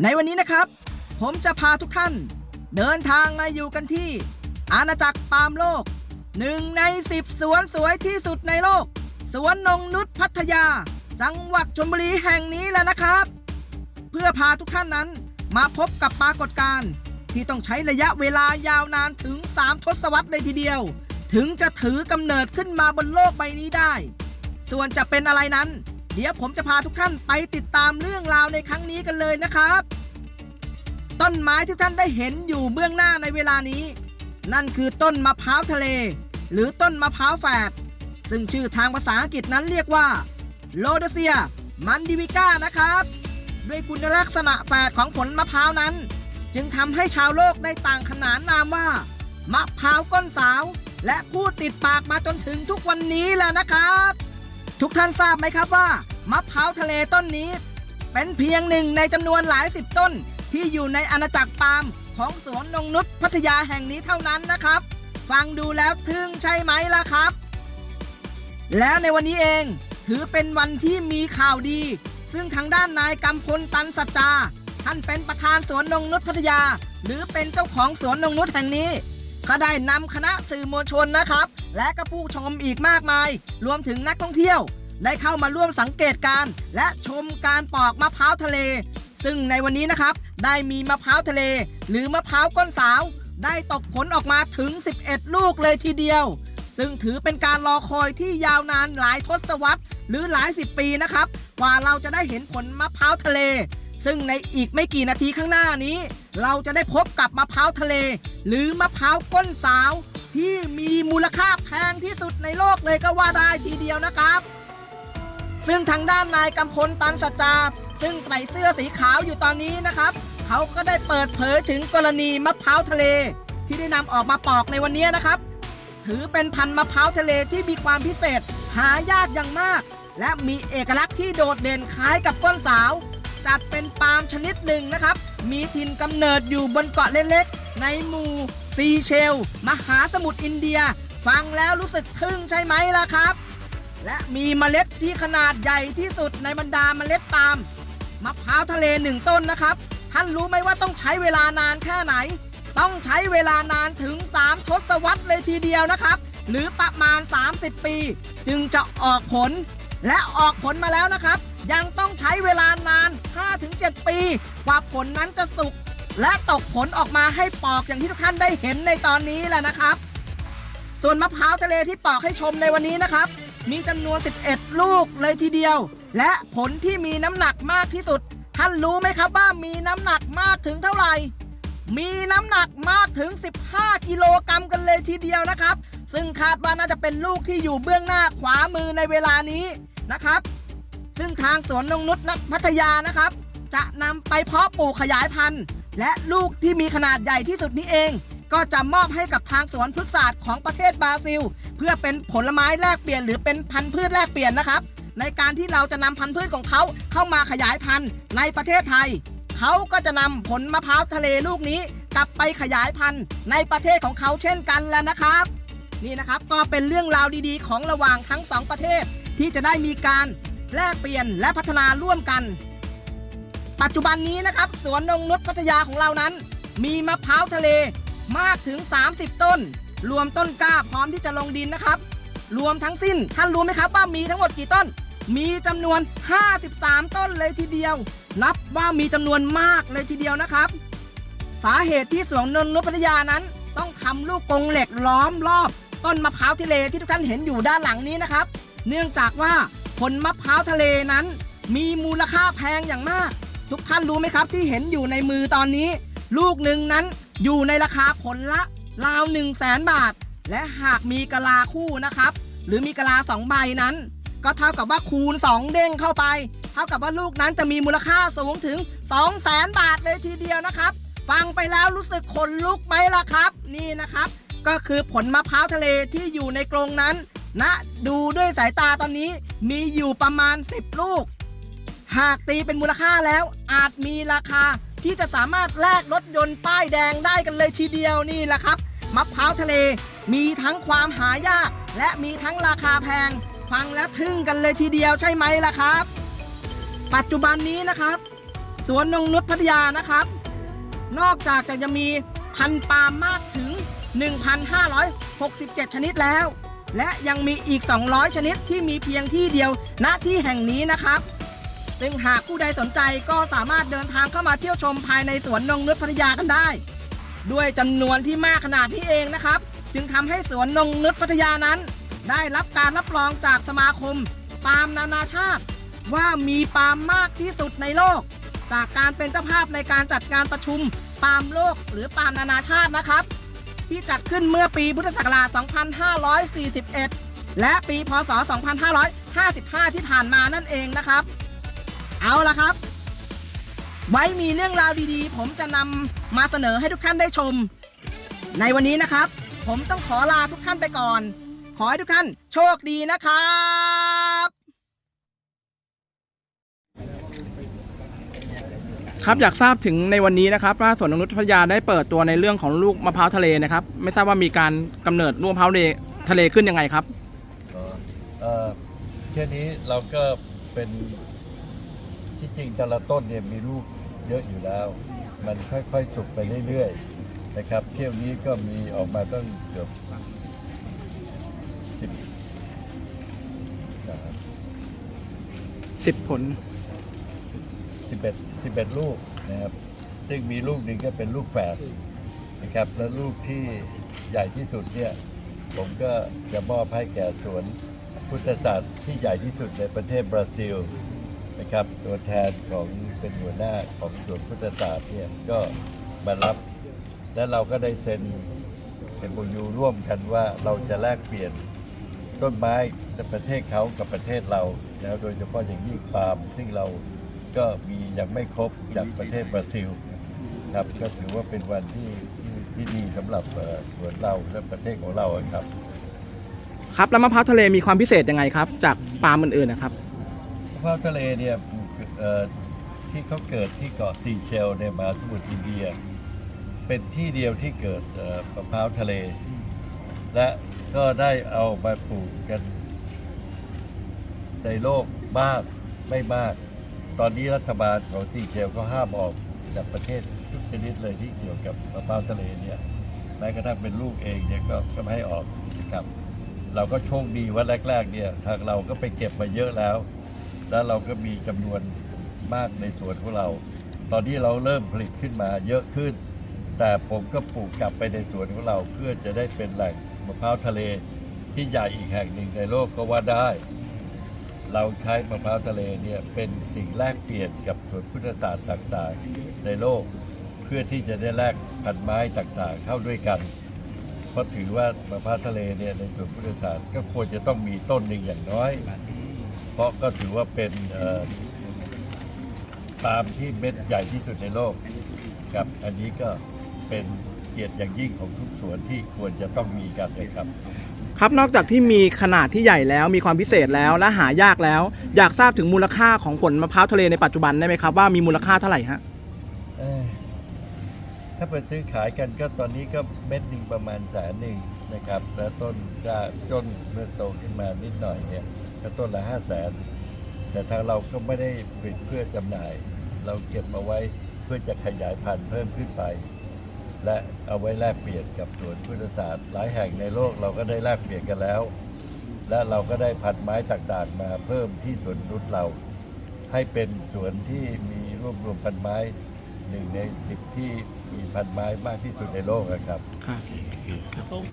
ในวันนี้นะครับ ผมจะพาทุกท่าน เดินทางมาอยู่กันที่ อาณาจักรปาล์มโลกหนึ่งในสิบสวนสวยที่สุดในโลก สวนนงนุษพัทยา จังหวัดชลบุรีแห่งนี้แหละนะครับ เพื่อพาทุกท่านนั้นมาพบกับปรากฏการณ์ที่ต้องใช้ระยะเวลายาวนานถึง 3 ทศวรรษเลยทีเดียว ถึงจะถือกำเนิดขึ้นมาบนโลกใบนี้ได้ ส่วนจะเป็นอะไรนั้น เดี๋ยวผมจะพาทุกท่านไปติดตามเรื่องราวในครั้งนี้กันเลยนะครับ ต้นไม้ที่ท่านได้เห็นอยู่เบื้องหน้าในเวลานี้ นั่นคือต้นมะพร้าวทะเล หรือต้นมะพร้าวแฝดซึ่งชื่อทางภาษาอังกฤษนั้นเรียกว่าโลโดเซียมันดิวิก้านะครับ ด้วยคุณลักษณะแฝดของผลมะพร้าวนั้น จึงทำให้ชาวโลกได้ต่างขนานนามว่ามะพร้าวก้นสาว และผู้ติดปากมาจนถึงทุกวันนี้แหละนะครับ ทุกท่านทราบไหมครับว่ามะพร้าวทะเลต้นนี้ เป็นเพียงหนึ่งในจำนวนหลายสิบต้น ที่อยู่ในอาณาจักรปาล์มของสวนนงนุษพัทยาแห่งนี้เท่านั้นนะครับ ฟังดูแล้วทึ่งใช่ไหมล่ะครับ แล้วในวันนี้เองถือเป็นวันที่มีข่าวดี ซึ่งทางด้านนายกำพลตันสัจจา ท่านเป็นประธานสวนนงนุษพัทยา หรือเป็นเจ้าของสวนนงนุษแห่งนี้ ก็ได้นำคณะสื่อมวลชนนะครับ และก็ผู้ชมอีกมากมาย รวมถึงนักท่องเที่ยว ได้เข้ามาร่วมสังเกตการและชมการปอกมะพร้าวทะเล ซึ่งในวันนี้นะครับ ได้มีมะพร้าวทะเล หรือมะพร้าวก้นสาว ได้ตกผลออกมาถึง 11 ลูกเลยทีเดียว ซึ่งถือเป็นการรอคอยที่ยาวนานหลายทศวรรษ หรือหลายสิบปีนะครับ กว่าเราจะได้เห็นผลมะพร้าวทะเล ซึ่งในอีกไม่กี่นาทีข้างหน้านี้ เราจะได้พบกับมะพร้าวทะเล หรือมะพร้าวก้นสาว ที่มีมูลค่าแพงที่สุดในโลกเลยก็ว่าได้ทีเดียวนะครับ ซึ่งทางด้านนายกำพลตันสัจจา ซึ่งใส่เสื้อสีขาวอยู่ตอนนี้นะครับ เขาก็ได้เปิดเผยถึงกรณีมะพร้าวทะเล ที่ได้นำออกมาปอกในวันนี้นะครับ ถือเป็นพันธุ์มะพร้าวทะเลที่มีความพิเศษ หายากอย่างมาก และมีเอกลักษณ์ที่โดดเด่นคล้ายกับก้นสาว จัดเป็นปาล์มชนิดหนึ่งนะครับ มีถิ่นกำเนิดอยู่บนเกาะเล็กๆ ในหมู่ซีเชล มหาสมุทรอินเดีย ฟังแล้วรู้สึกทึ่งใช่ไหมล่ะครับ และมีเมล็ดที่ขนาดใหญ่ที่สุดในบรรดาเมล็ดปาล์มมะพร้าวทะเลหนึ่งต้นนะครับ ท่านรู้ไหมว่าต้องใช้เวลานานแค่ไหน ต้องใช้เวลานานถึง 3 ทศวรรษเลยทีเดียวนะครับ หรือประมาณ 30 ปี จึงจะออกผลและออกผลมาแล้วนะครับ ยังต้องใช้เวลานาน 5-7 ปีกว่าผลนั้นจะสุก และตกผลออกมาให้ปอกอย่างที่ทุกท่านได้เห็นในตอนนี้แหละนะครับ ส่วนมะพร้าวทะเลที่ปอกให้ชมในวันนี้นะครับ มีจำนวน 11 ลูกเลยทีเดียว และผลที่มีน้ำหนักมากที่สุด ท่านรู้ไหมครับว่ามีน้ำหนักมากถึงเท่าไหร่ มีน้ำหนักมากถึง 15 กิโลกรัมกันเลยทีเดียวนะครับ ซึ่งคาดว่าน่าจะเป็นลูกที่อยู่เบื้องหน้าขวามือในเวลานี้นะครับ ซึ่งทางสวนนงนุษย์นัพัทยานะครับ จะนำไปเพาะปลูกขยายพันธุ์ และลูกที่มีขนาดใหญ่ที่สุดนี้เอง ก็จะมอบให้กับทางสวนพฤกษศาสตร์ของประเทศบราซิล เพื่อเป็นผลไม้แลกเปลี่ยนหรือเป็นพันธุ์พืชแลกเปลี่ยนนะครับ ในการที่เราจะนำพันธุ์พืชของเขาเข้ามาขยายพันธุ์ในประเทศไทย เขาก็จะนำผลมะพร้าวทะเลลูกนี้ กลับไปขยายพันธุ์ในประเทศของเขาเช่นกันแล้วนะครับนี่นะครับก็เป็นเรื่องราวดีๆ ของระหว่างทั้งสองประเทศที่จะได้มีการ แลกเปลี่ยนและพัฒนาร่วมกัน ปัจจุบันนี้นะครับ สวนนงนุษพัทยาของเรานั้น มีมะพร้าวทะเลมากถึง 30 ต้น รวมต้นกล้าพร้อมที่จะลงดินนะครับ รวมทั้งสิ้นท่านรู้ไหมครับว่ามีทั้งหมดกี่ต้น มีจำนวน 53 ต้นเลยทีเดียว นับว่ามีจำนวนมากเลยทีเดียวนะครับ สาเหตุที่สวนนนนุพัทยานั้น ต้องทำลูกกรงเหล็กล้อมรอบ ต้นมะพร้าวทะเลที่ทุกท่านเห็นอยู่ด้านหลังนี้นะครับ เนื่องจากว่า ผลมะพร้าวทะเลนั้น มีมูลค่าแพงอย่างมาก ทุกท่านรู้ไหมครับที่เห็นอยู่ในมือตอนนี้ ลูกหนึ่งนั้นอยู่ในราคาผลละราว1 0 0 0 0แสนบาท และหากมีกะลาคู่นะครับ หรือมีกะลา2ใบนั้น ก็เท่ากับว่าคูณ 2 เด้งเข้าไป เท่ากับว่าลูกนั้นจะมีมูลค่าสูงถึง 2 0 0แสนบาทเลยทีเดียวนะครับ ฟังไปแล้วรู้สึกขนลุกไหมล่ะครับ นี่นะครับ ก็คือผลมะพร้าวทะเลที่อยู่ในกรงนั้น นะ ดูด้วยสายตาตอนนี้มีอยู่ประมาณ 10 ลูก หากตีเป็นมูลค่าแล้วอาจมีราคาที่จะสามารถแลกรถยนต์ป้ายแดงได้กันเลยทีเดียวนี่แหละครับมะพร้าวทะเล มีทั้งความหายาก และมีทั้งราคาแพง ฟังแล้วทึ่งกันเลยทีเดียวใช่ไหมล่ะครับ ปัจจุบันนี้นะครับ สวนนงนุชพัทยานะครับ นอกจากจะยังมีพันปาล์มมากถึง 1,567 ชนิดแล้ว และยังมีอีก 200 ชนิดที่มีเพียงที่เดียวณที่แห่งนี้นะครับ ซึ่งหากผู้ใดสนใจก็สามารถเดินทางเข้ามาเที่ยวชมภายในสวนนงนุชพัทยากันได้ ด้วยจำนวนที่มากขนาดนี้เองนะครับ จึงทำให้สวนนงนุชพัทยานั้น ได้รับการรับรองจากสมาคม ปาล์มนานาชาติ ว่ามีปาล์มมากที่สุดในโลก จากการเป็นเจ้าภาพในการจัดการประชุม ปาล์มโลกหรือปาล์มนานาชาตินะครับ ที่จัดขึ้นเมื่อปีพุทธศักราช 2541 และปีพศ 2555 ที่ผ่านมานั่นเองนะครับ เอาละครับ ไว้มีเรื่องราวดีๆ ผมจะนำมาเสนอให้ทุกท่านได้ชม ในวันนี้นะครับ ผมต้องขอลาทุกท่านไปก่อน ขอให้ทุกท่านโชคดีนะครับ ครับอยากทราบถึงในวันนี้นะครับว่าสวนนงนุชพัทยาได้เปิดตัวในเรื่องของลูกมะพร้าวทะเลนะครับ ไม่ทราบว่ามีการกำเนิดลูกมะพร้าวทะเลทะเลขึ้นยังไงครับอ๋อเอ่อแค่นี้เราก็เป็นที่จริงแต่ละต้นเนี่ยมีลูกเยอะอยู่แล้ว มันค่อยๆสุกไปเรื่อยๆนะครับเที่ยวนี้ก็มีออกมาตั้งเกือบสิบนะครับ10ผลสิบเอ็ด สิบเอ็ดลูกนะครับซึ่งมีลูกหนึ่งก็เป็นลูกแฝดนะครับ แล้วลูกที่ใหญ่ที่สุดเนี่ย ผมก็จะมอบให้แก่สวนพุทธศาสตร์ที่ใหญ่ที่สุดในประเทศบราซิลนะครับ ตัวแทนของเป็นหัวหน้าของสวนพุทธศาสตร์เนี่ยก็มารับ และเราก็ได้เซ็นเป็นบุยูร่วมกันว่าเราจะแลกเปลี่ยนต้นไม้ในประเทศเขากับประเทศเรา แล้วโดยเฉพาะอย่างยิ่งปาล์มซึ่งเรา ก็มียังไม่ครบจากประเทศบราซิลครับก็ถือว่าเป็นวันที่ที่ที่ดีสำหรับเอ่อสวนเราและประเทศของเราอะครับ ครับแล้วมะพร้าวทะเลมีความพิเศษยังไงครับ จากปาล์มอื่นๆนะครับมะพร้าวทะเลเนี่ยเอ่อที่เขาเกิดที่เกาะซีเชลในมหาสมุทรอินเดีย เป็นที่เดียวที่เกิดเอ่อมะพร้าวทะเล และก็ได้เอามาปลูกกันในโลกมากไม่มาก ตอนนี้รัฐบาลของซีเชลก็ห้ามออกจากประเทศทุกชนิดเลยที่เกี่ยวกับมะพร้าวทะเลเนี่ยแม้กระทั่งเป็นลูกเองเนี่ยก็ก็ไม่ให้ออกนะครับ เราก็โชคดีว่าแรก ๆ เนี่ยทางเราก็ไปเก็บมาเยอะแล้ว แล้วเราก็มีจำนวนมากในสวนของเรา ตอนนี้เราเริ่มผลิตขึ้นมาเยอะขึ้น แต่ผมก็ปลูกกลับไปในสวนของเรา เพื่อจะได้เป็นแหล่งมะพร้าวทะเลที่ใหญ่อีกแห่งหนึ่งในโลกก็ว่าได้ เราใช้มะพร้าวทะเลเนี่ยเป็นสิ่งแลกเปลี่ยนกับสวนพุทธศาสตร์ต่างๆ ในโลก เพื่อที่จะได้แลกพันไม้ต่างๆ เข้าด้วยกัน เพราะถือว่ามะพร้าวทะเลเนี่ยในสวนพุทธศาสตร์ก็ควรจะต้องมีต้นหนึ่งอย่างน้อย เพราะก็ถือว่าเป็นเอ่อปาล์มที่เม็ดใหญ่ที่สุดในโลกครับอันนี้ก็เป็น เกียรติอย่างยิ่งของทุกสวนที่ควรจะต้องมีกันเลยครับ ครับนอกจากที่มีขนาดที่ใหญ่แล้วมีความพิเศษแล้วและหายากแล้ว อยากทราบถึงมูลค่าของผลมะพร้าวทะเลในปัจจุบันได้ไหมครับว่ามีมูลค่าเท่าไหร่ฮะเอ้ยถ้าไปซื้อขายกันก็ตอนนี้ก็เม็ดหนึ่งประมาณแสนหนึ่งนะครับ แล้วต้นจะจนเมื่อโตขึ้นมานิดหน่อยเนี่ยก็ต้นละห้าแสนแต่ทางเราก็ไม่ได้ผลิตเพื่อจำหน่าย เราเก็บมาไว้เพื่อจะขยายพันธุ์เพิ่มขึ้นไป และเอาไว้แลกเปลี่ยนกับสวนพุทธศาสตร์หลายแห่งในโลกเราก็ได้แลกเปลี่ยนกันแล้ว และเราก็ได้พันไม้ต่างๆ มาเพิ่มที่สวนนุชเรา ให้เป็นสวนที่มีรวบรวมพันไม้หนึ่งในสิบที่มีพันไม้มากที่สุดในโลกอะครับ ครับ